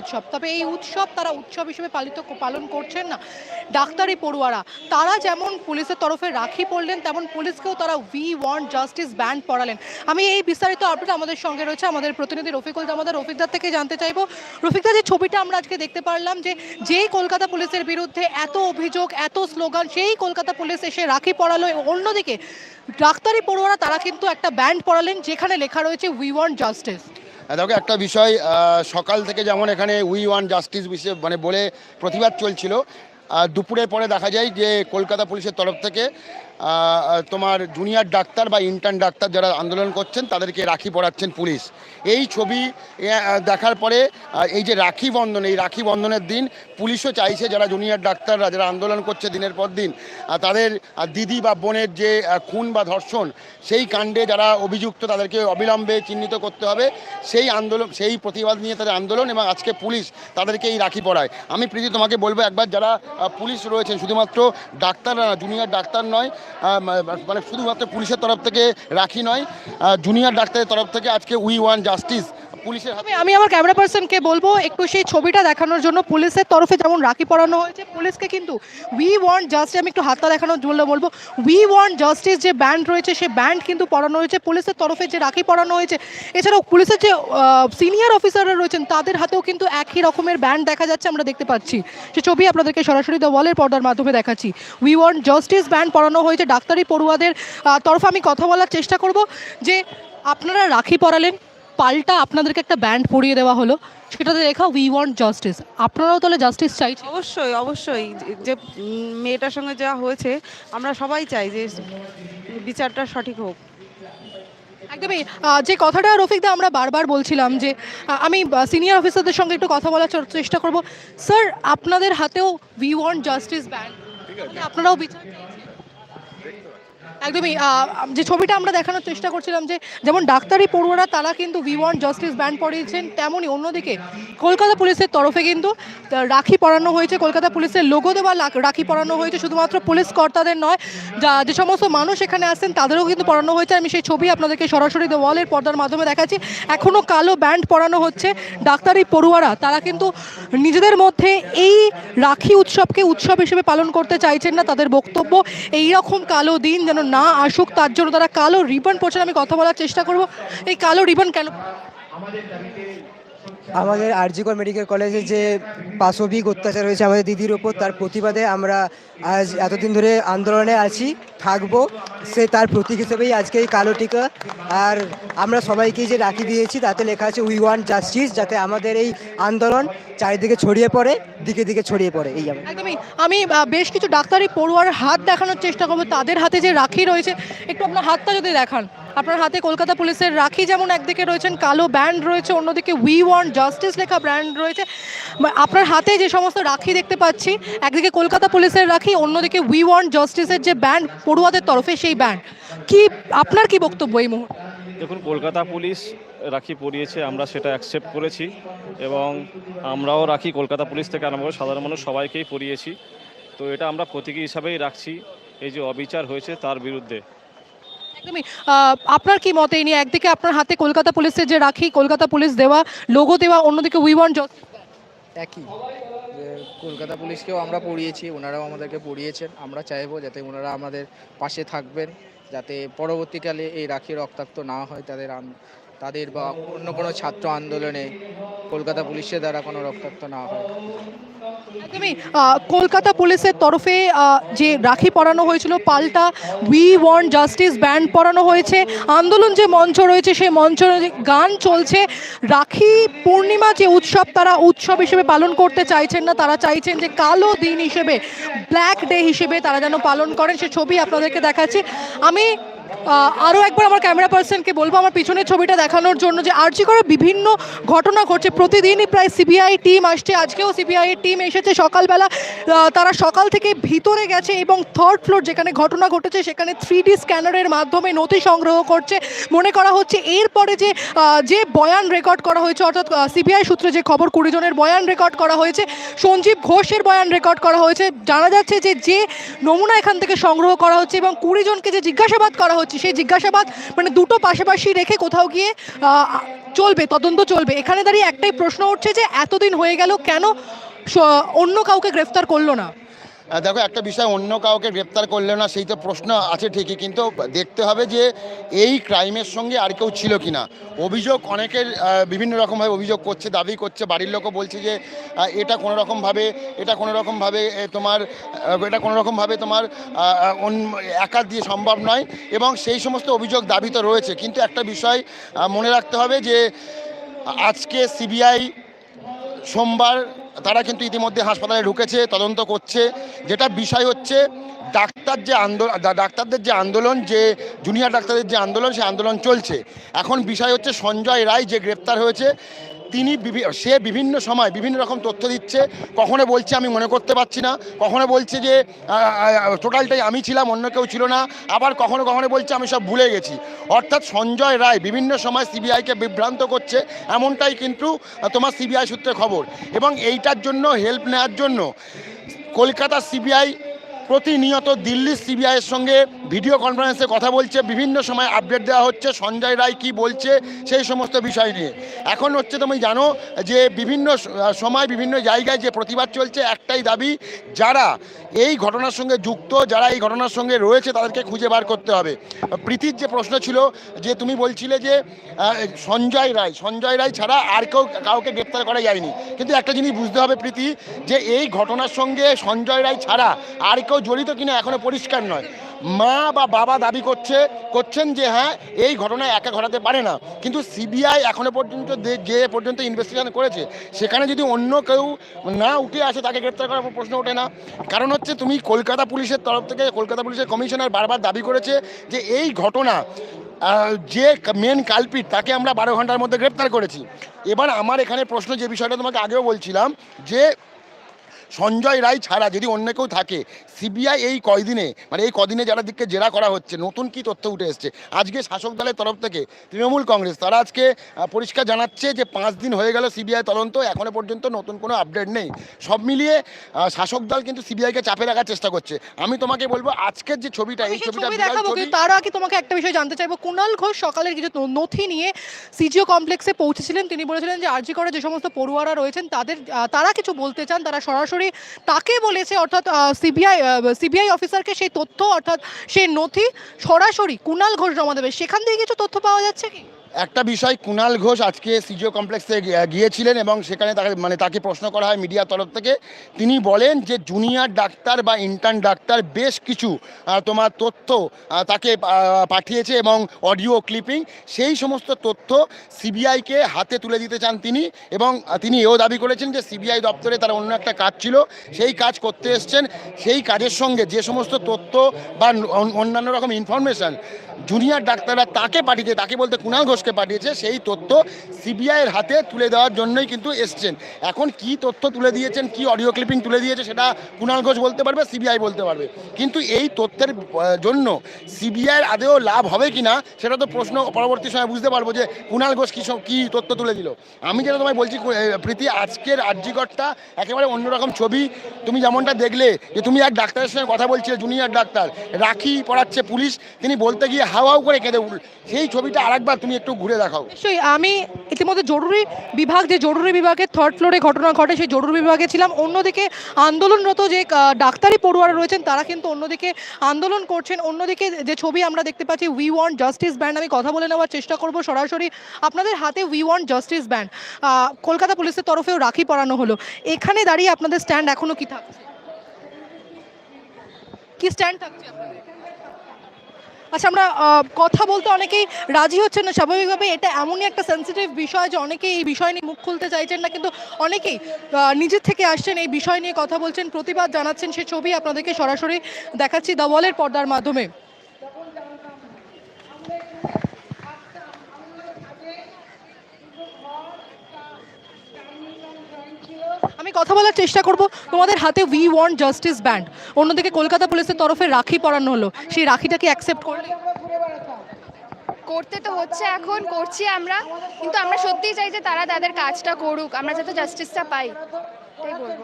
উৎসব। তবে এই উৎসব তারা উৎসব হিসেবে পালিত পালন করছেন না। ডাক্তারি পড়ুয়ারা, তারা যেমন পুলিশের তরফে রাখি পড়লেন, তেমন পুলিশকেও তারা উই ওয়ান্ট জাস্টিস ব্যান্ড পড়ালেন। আমি এই বিস্তারিত আপডেট আমাদের সঙ্গে রয়েছে আমাদের প্রতিনিধি রফিকুল দামোদর রফিকদার থেকে জানতে চাইব। রফিকদা, যে ছবিটা আমরা আজকে দেখতে পারলাম, যে যেই কলকাতা পুলিশের বিরুদ্ধে এত অভিযোগ, এত স্লোগান, সেই কলকাতা পুলিশ এসে রাখি পড়ালো। অন্যদিকে, ডাক্তারি পড়ুয়ারা, তারা কিন্তু একটা ব্যান্ড পড়ালেন, যেখানে লেখা রয়েছে উই ওয়ান্ট জাস্টিস দেখো, একটা বিষয় সকাল থেকে যেমন এখানে উই ওয়ান জাস্টিস বিষয়ে মানে বলে প্রতিবাদ চলছিল দুপুরের পরে দেখা যায় যে কলকাতা পুলিশের তরফ থেকে তোমার জুনিয়র ডাক্তার বা ইন্টার্ন ডাক্তার যারা আন্দোলন করছেন, তাদেরকে রাখি পড়াচ্ছেন পুলিশ। এই ছবি দেখার পরে এই যে রাখি বন্ধন, এই রাখি বন্ধনের দিন পুলিশও চাইছে যারা জুনিয়র ডাক্তাররা, যারা আন্দোলন করছে দিনের পর দিন তাদের দিদি বা বোনের যে খুন বা ধর্ষণ, সেই কাণ্ডে যারা অভিযুক্ত, তাদেরকে অবিলম্বে চিহ্নিত করতে হবে। সেই আন্দোলন, সেই প্রতিবাদ নিয়ে তাদের আন্দোলন এবং আজকে পুলিশ তাদেরকে এই রাখি পড়ায় আমি প্রীতি তোমাকে বলব একবার যারা পুলিশ রয়েছেন, শুধুমাত্র ডাক্তাররা জুনিয়র ডাক্তার নয় মানে শুধুমাত্র পুলিশের তরফ থেকে রাখি নয় জুনিয়র ডাক্তারের তরফ থেকে আজকে উই ওয়ান জাস্টিস পুলিশের আমি আমি আমার ক্যামেরা পার্সনকে বলব, একটু সেই ছবিটা দেখানোর জন্য পুলিশের তরফে যেমন রাখি পরানো হয়েছে, পুলিশকে কিন্তু উই ওয়ান্ট জাস্টিস আমি একটু হাতটা দেখানোর জন্য বলব উই ওয়ান্ট জাস্টিস যে ব্যান্ড রয়েছে, সে ব্যান্ড কিন্তু পরানো হয়েছে, পুলিশের তরফে যে রাখি পরানো হয়েছে, এছাড়াও পুলিশের যে সিনিয়র অফিসাররা রয়েছেন, তাদের হাতেও কিন্তু একই রকমের ব্যান্ড দেখা যাচ্ছে, আমরা দেখতে পাচ্ছি। সে ছবি আপনাদেরকে সরাসরি দ্য ওয়ালের পর্দার মাধ্যমে দেখাচ্ছি। উই ওয়ান্ট জাস্টিস ব্যান্ড পরানো হয়েছে, ডাক্তারি পড়ুয়াদের তরফে আমি কথা বলার চেষ্টা করব যে আপনারা রাখি পরালেন পাল্টা আপনাদেরকে একটা ব্যান্ড পরিয়ে দেওয়া হলো সেটাতে লেখা উই ওয়ান্ট জাস্টিস আপনারাও তাহলে জাস্টিস চাইছেন অবশ্যই অবশ্যই। যে- মেয়েটার সঙ্গে যা হয়েছে আমরা সবাই চাই যে বিচারটা সঠিক হোক। একদমই। যে কথাটা রফিকদা আমরা বারবার বলছিলাম যে আমি সিনিয়র অফিসারদের সঙ্গে একটু কথা বলার চেষ্টা করব। স্যার আপনাদের হাতেও উই ওয়ান্ট জাস্টিস ব্যান্ড আপনারাও বিচার? একদমই যে ছবিটা আমরা দেখানোর চেষ্টা করছিলাম যে যেমন ডাক্তারি পড়ুয়ারা তারা কিন্তু ভি ওয়ান জাস্টিস ব্যান্ড পড়িয়েছেন, তেমনই অন্যদিকে কলকাতা পুলিশের তরফে কিন্তু রাখি পরানো হয়েছে, কলকাতা পুলিশের লোগো দেওয়া রাখি পরানো হয়েছে, শুধুমাত্র পুলিশ কর্তাদের নয়, যা, যে সমস্ত মানুষ এখানে আসছেন তাদেরও কিন্তু পরানো হয়েছে, আমি সেই ছবি আপনাদেরকে সরাসরি দ্য ওয়ালের পর্দার মাধ্যমে দেখাচ্ছি এখনও কালো ব্যান্ড পরানো হচ্ছে ডাক্তারি পড়ুয়ারা, তারা কিন্তু নিজেদের মধ্যে এই রাখি উৎসবকে উৎসব হিসেবে পালন করতে চাইছেন না, তাদের বক্তব্য এই রকম কালো দিন যেন না আসুক, তার জন্য তারা কালো রিবন পড়ছেন আমি কথা বলার চেষ্টা করব। এই কালো রিবন কেন? আমাদের আরজিকর মেডিকেল কলেজে যে পাশবিক অত্যাচার হয়েছে আমাদের দিদির ওপর, তার প্রতিবাদে আমরা আজ এতদিন ধরে আন্দোলনে আছি, থাকব। সে তার প্রতীক হিসেবেই আজকে এই কালো টিকা। আর আমরা সবাইকে যে রাখি দিয়েছি, তাতে লেখা আছে উই ওয়ান্ট জাস্টিস যাতে আমাদের এই আন্দোলন চারিদিকে ছড়িয়ে পড়ে, দিকে দিকে ছড়িয়ে পড়ে। এই একদমই। আমি বেশ কিছু ডাক্তারি পড়ুয়ার হাত দেখানোর চেষ্টা করব। তাদের হাতে যে রাখি রয়েছে, একটু আপনার হাতটা যদি দেখান। আপনার হাতে কলকাতা পুলিশের রাখি যেমন একদিকে রয়েছেন, কালো ব্যান্ড রয়েছে, অন্যদিকে উই ওয়ান্ট জাস্টিস লেখা ব্র্যান্ড রয়েছে। আপনার হাতে যে সমস্ত রাখি দেখতে পাচ্ছি, একদিকে কলকাতা পুলিশের রাখি, অন্যদিকে উই ওয়ান্ট জাস্টিসের যে ব্যান্ড পড়ুয়াদের তরফে সেই ব্যান্ড। কি, আপনার কি বক্তব্য এই মুহূর্তে? দেখুন, কলকাতা পুলিশ রাখি পরিয়েছে, আমরা সেটা অ্যাকসেপ্ট করেছি এবং আমরাও রাখি কলকাতা পুলিশ থেকে আরম্ভ সাধারণ মানুষ সবাইকেই পরিয়েছি। তো এটা আমরা প্রতীকী হিসাবেই রাখছি। এই যে অবিচার হয়েছে তার বিরুদ্ধে একদমই। আপনার কি মতে নিয়ে? একদিকে আপনার হাতে কলকাতা পুলিশের যে রাখি, কলকাতা পুলিশ দেওয়া, লোগো দেওয়া, অন্যদিকে উই ওয়ান্ট একই কলকাতা পুলিশকেও আমরা পড়িয়েছি, ওনারাও আমাদেরকে পড়িয়েছেন। আমরা চাইব যাতে ওনারা আমাদের পাশে থাকবেন, যাতে পরবর্তীকালে এই রাখি রক্তাক্ত না হয়, তাদের তাদের বা অন্য কোনো ছাত্র আন্দোলনে কলকাতা পুলিশের দ্বারা কোনো রক্তাক্ত না হয়। একদমই কলকাতা পুলিশের তরফে যে রাখি পরানো হয়েছিল, পাল্টা উই ওয়ান্ট জাস্টিস ব্যান্ড পরানো হয়েছে, আন্দোলন যে মঞ্চ রয়েছে, সেই মঞ্চ গান চলছে। রাখি পূর্ণিমা যে উৎসব, তারা উৎসব হিসেবে পালন করতে চাইছেন না, তারা চাইছেন যে কালো দিন হিসেবে ব্ল্যাক ডে হিসেবে তারা যেন পালন করেন। সে ছবি আপনাদেরকে দেখাচ্ছি। আমি আরও একবার আমার ক্যামেরা পার্সনকে বলব, আমার পিছনের ছবিটা দেখানোর জন্য যে আর্জি করে বিভিন্ন ঘটনা ঘটছে। প্রতিদিনই প্রায় সিবিআই টিম আসছে। আজকেও সিবিআই টিম এসেছে সকালবেলা। তারা সকাল থেকে ভিতরে গেছে এবং থার্ড ফ্লোর যেখানে ঘটনা ঘটেছে, সেখানে থ্রি ডি স্ক্যানারের মাধ্যমে নথি সংগ্রহ করছে। মনে করা হচ্ছে এরপরে যে যে বয়ান রেকর্ড করা হয়েছে, অর্থাৎ সিবিআই সূত্রে যে খবর, কুড়ি জনের বয়ান রেকর্ড করা হয়েছে। সঞ্জীব ঘোষের বয়ান রেকর্ড করা হয়েছে। জানা যাচ্ছে যে যে নমুনা এখান থেকে সংগ্রহ করা হচ্ছে এবং কুড়ি জনকে যে জিজ্ঞাসাবাদ করা হচ্ছে। সেই জিজ্ঞাসাবাদ মানে দুটো পাশাপাশি রেখে কোথাও গিয়ে চলবে, তদন্ত চলবে। এখানে দাঁড়িয়ে একটাই প্রশ্ন উঠছে যে, এতদিন হয়ে গেল কেন অন্য কাউকে গ্রেফতার করল না? দেখো, একটা বিষয়, অন্য কাউকে গ্রেপ্তার করলে না সেই তো প্রশ্ন আছে ঠিকই, কিন্তু দেখতে হবে যে এই ক্রাইমের সঙ্গে আর কেউ ছিল কি না অভিযোগ অনেকের বিভিন্ন রকমভাবে অভিযোগ করছে, দাবি করছে, বাড়ির লোকও বলছে যে এটা কোনো রকমভাবে, এটা কোনো রকমভাবে তোমার এটা কোনো রকমভাবে তোমার একা দিয়ে সম্ভব নয় এবং সেই সমস্ত অভিযোগ দাবি তো রয়েছে। কিন্তু একটা বিষয় মনে রাখতে হবে যে, আজকে সিবিআই সোমবার তারা কিন্তু ইতিমধ্যে হাসপাতালে ঢুকেছে, তদন্ত করছে। যেটা বিষয় হচ্ছে, ডাক্তার যে আন্দোলন ডাক্তারদের যে আন্দোলন, যে জুনিয়র ডাক্তারদের যে আন্দোলন সে আন্দোলন চলছে। এখন বিষয় হচ্ছে সঞ্জয় রায় যে গ্রেপ্তার হয়েছে তিনি সে বিভিন্ন সময় বিভিন্ন রকম তথ্য দিচ্ছে। কখনো বলছে আমি মনে করতে পারছি না, কখনো বলছে যে টোটালটাই আমি ছিলাম, অন্য কেউ ছিল না, আবার কখনো কখনো বলছে আমি সব ভুলে গেছি। অর্থাৎ সঞ্জয় রায় বিভিন্ন সময় সিবিআইকে বিভ্রান্ত করছে, এমনটাই কিন্তু তোমার সিবিআই সূত্রে খবর। এবং এইটার জন্য হেল্প নেওয়ার জন্য কলকাতা সিবিআই প্রতিনিয়ত দিল্লির সিবিআইয়ের সঙ্গে ভিডিও কনফারেন্সে কথা বলছে, বিভিন্ন সময় আপডেট দেওয়া হচ্ছে, সঞ্জয় রায় কি বলছে, সেই সমস্ত বিষয় নিয়ে। এখন হচ্ছে তুমি জানো যে বিভিন্ন সময় বিভিন্ন জায়গায় যে প্রতিবাদ চলছে, একটাই দাবি, যারা এই ঘটনার সঙ্গে যুক্ত, যারা এই ঘটনার সঙ্গে রয়েছে, তাদেরকে খুঁজে বার করতে হবে। প্রীতির যে প্রশ্ন ছিল, যে তুমি বলছিলে যে সঞ্জয় রায় সঞ্জয় রায় ছাড়া আর কেউ কাউকে গ্রেপ্তার করা যায়নি। কিন্তু একটা জিনিস বুঝতে হবে প্রীতি, যে এই ঘটনার সঙ্গে সঞ্জয় রায় ছাড়া আর কেউ জড়িত কিনা এখনও পরিষ্কার নয়। মা বা বাবা দাবি করছে, করছেন যে হ্যাঁ এই ঘটনা একা ঘটাতে পারে না। কিন্তু সিবিআই এখনও পর্যন্ত যে পর্যন্ত ইনভেস্টিগেশন করেছে, সেখানে যদি অন্য কেউ না উঠে আসে, তাকে গ্রেপ্তার করার প্রশ্ন ওঠে না। কারণ হচ্ছে তুমি কলকাতা পুলিশের তরফ থেকে, কলকাতা পুলিশের কমিশনার বারবার দাবি করেছে যে এই ঘটনা যে মেন কালপিট তাকে আমরা বারো ঘণ্টার মধ্যে গ্রেপ্তার করেছি। এবার আমার এখানে প্রশ্ন যে বিষয়টা তোমাকে আগেও বলছিলাম, যে সঞ্জয় রায় ছাড়া যদি অন্য কেউ থাকে সিবিআই এই কয়দিনে মানে এই কদিনে যারা দিককে জেরা করা হচ্ছে নতুন কি তথ্য উঠে এসছে? আজকে শাসক দলের তরফ থেকে তৃণমূল কংগ্রেস তারা আজকে পরিষ্কার জানাচ্ছে যে পাঁচ দিন হয়ে গেল সিবিআই তদন্ত এখনও পর্যন্ত নতুন কোনো আপডেট নেই। সব মিলিয়ে শাসক দল কিন্তু সিবিআইকে চাপে রাখার চেষ্টা করছে। আমি তোমাকে বলব আজকের যে ছবিটা এই ছবিটা দেখাবো তার আগে তোমাকে একটা বিষয় জানতে চাইব। কুণাল ঘোষ সকালের কিছু নথি নিয়ে সিজিও কমপ্লেক্সে পৌঁছেছিলেন। তিনি বলেছিলেন যে আরজি করে যে সমস্ত পড়ুয়ারা রয়েছেন তাদের তারা কিছু বলতে চান তারা সরাসরি তাকে বলেছে, অর্থাৎ সিবিআই সিবিআই অফিসারকে সেই তথ্য, অর্থাৎ সেই নথি সরাসরি কুণাল ঘোষ জমা দেবে। সেখান থেকে কিছু তথ্য পাওয়া যাচ্ছে কি? একটা বিষয় কুণাল ঘোষ আজকে সিজিও কমপ্লেক্সে গিয়েছিলেন এবং সেখানে তাকে মানে তাকে প্রশ্ন করা হয় মিডিয়ার তরফ থেকে। তিনি বলেন যে, জুনিয়র ডাক্তার বা ইন্টার্ন ডাক্তার বেশ কিছু তোমার তথ্য তাকে পাঠিয়েছে এবং অডিও ক্লিপিং সেই সমস্ত তথ্য সিবিআইকে হাতে তুলে দিতে চান তিনি এবং তিনি এও দাবি করেছেন যে সিবিআই দপ্তরে তার অন্য একটা কাজ ছিল। সেই কাজ করতে এসছেন। সেই কাজের সঙ্গে যে সমস্ত তথ্য বা অন- অন্যান্য রকম ইনফরমেশন জুনিয়র ডাক্তাররা তাকে পাঠিয়েছে তাকে বলতে কুণাল ঘোষকে পাঠিয়েছে, সেই তথ্য সিবিআইয়ের হাতে তুলে দেওয়ার জন্যই কিন্তু এসছেন। এখন কি তথ্য তুলে দিয়েছেন, কি অডিও ক্লিপিং তুলে দিয়েছে সেটা কুণাল ঘোষ বলতে পারবে, সিবিআই বলতে পারবে। কিন্তু এই তথ্যের জন্য সিবিআইয়ের আদেও লাভ হবে কি না সেটা তো প্রশ্ন পরবর্তী সময় বুঝতে পারব যে কুণাল ঘোষ কী কী তথ্য তুলে দিল। আমি যেটা তোমায় বলছি প্রীতি, আজকের আর্যিকরটা একেবারে অন্যরকম ছবি। তুমি যেমনটা দেখলে যে তুমি এক ডাক্তারের সঙ্গে কথা বলছিলে, জুনিয়র ডাক্তার, রাখি পড়াচ্ছে পুলিশ, তিনি বলতে গিয়ে হাওয়াও করে কেঁদে উঠল সেই ছবিটা আরেকবার তুমি একটু ঘুরে দেখাও। নিশ্চয়ই, আমি ইতিমধ্যে জরুরি বিভাগ, যে জরুরি বিভাগের থার্ড ফ্লোরে ঘটনা ঘটে, সেই জরুরি বিভাগে ছিলাম। অন্যদিকে আন্দোলনরত যে ডাক্তারি পড়ুয়ারা রয়েছেন, তারা কিন্তু অন্যদিকে আন্দোলন করছেন। অন্যদিকে যে ছবি আমরা দেখতে পাচ্ছি উই ওয়ান্ট জাস্টিস ব্যান্ড আমি কথা বলে নেওয়ার চেষ্টা করব সরাসরি। আপনাদের হাতে we want justice band Kolkata পুলিশের তরফেও রাখি পরানো হলো। এখানে দাঁড়িয়ে আপনাদের স্ট্যান্ড এখনও কি থাকছে? কি স্ট্যান্ড থাকছে আপনাদের? আচ্ছা আমরা কথা বলতে অনেকেই রাজি হচ্ছেন না। স্বাভাবিকভাবে এটা এমনই একটা সেন্সিটিভ বিষয় যে অনেকেই এই বিষয় নিয়ে মুখ খুলতে চাইছেন না, কিন্তু অনেকেই নিজের থেকে আসছেন, এই বিষয় নিয়ে কথা বলছেন, প্রতিবাদ জানাচ্ছেন। সে ছবি আপনাদেরকে সরাসরি দেখাচ্ছি দ্য ওয়ালের পর্দার মাধ্যমে। আমি কথা বলার চেষ্টা করব। তোমাদের হাতে উই ওয়ান্ট জাস্টিস ব্যান্ড অন্যদিকে কলকাতা পুলিশের তরফে রাখি পরানো হলো। সেই রাখিটাকে অ্যাকসেপ্ট করলে করতে তো হচ্ছে এখন, করছি আমরা। কিন্তু আমরা সত্যিই চাই যে তারা তাদের কাজটা করুক। আমরা যাতে জাস্টিসটা পাই। এটাই বলব।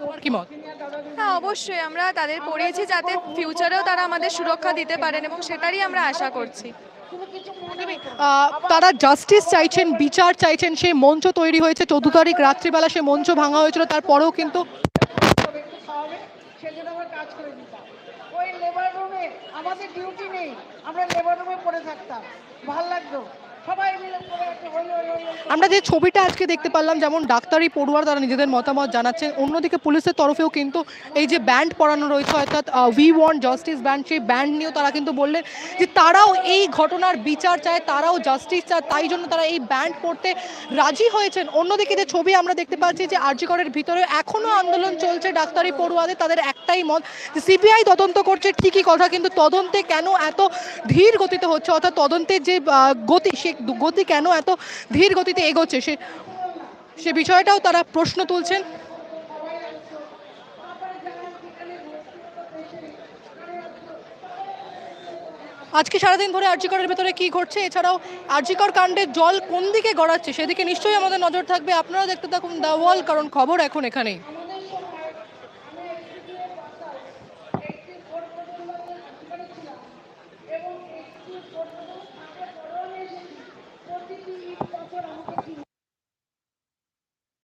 তোমার কি মত? হ্যাঁ অবশ্যই আমরা তাদের পড়িয়েছি যাতে ফিউচারেও তারা আমাদের সুরক্ষা দিতে পারেন এবং সেটারই আমরা আশা করছি। তারা জাস্টিস চাইছেন বিচার চাইছেন সেই মঞ্চ তৈরি হয়েছে। চোদ্দ তারিখ রাত্রিবেলা সে মঞ্চ ভাঙা হয়েছিল তারপরেও কিন্তু কাজ করে দিতাম ওই লেবার রুমে আমাদের ডিউটি নেই আমরা লেবার রুমে পড়ে থাকতাম। ভালো লাগতো। সবাই মিলে পড়ে হই। আমরা যে ছবিটা আজকে দেখতে পারলাম, যেমন ডাক্তারি পড়ুয়ার তারা নিজেদের মতামত জানাচ্ছেন, অন্যদিকে পুলিশের তরফেও কিন্তু এই যে ব্যান্ড পড়ানো রয়েছে, অর্থাৎ উই ওয়ান্ট জাস্টিস ব্যান্ড সেই ব্যান্ড নিয়েও তারা কিন্তু বললেন যে তারাও এই ঘটনার বিচার চায়, তারাও জাস্টিস চায়, তাই জন্য তারা এই ব্যান্ড পড়তে রাজি হয়েছেন। অন্যদিকে যে ছবি আমরা দেখতে পাচ্ছি যে আরজিকরের ভিতরে এখনও আন্দোলন চলছে ডাক্তারি পড়ুয়াদের, তাদের একটাই মত যে সিবিআই তদন্ত করছে, ঠিকই কথা, কিন্তু তদন্তে কেন এত ধীর গতিতে হচ্ছে? অর্থাৎ তদন্তের যে গতি, সে গতি কেন এত ধীর গতিতে এগোচ্ছে, সে সে বিষয়টাও তারা প্রশ্ন তুলছেন। আজকে সারাদিন ধরে আর্যিকরের ভেতরে কি ঘটছে? এছাড়াও আর্যিকর কাণ্ডে জল কোন দিকে গড়াচ্ছে? সেদিকে নিশ্চয়ই আমাদের নজর থাকবে। আপনারা দেখতে থাকুন দ্য ওয়াল, কারণ খবর এখন এখানেই।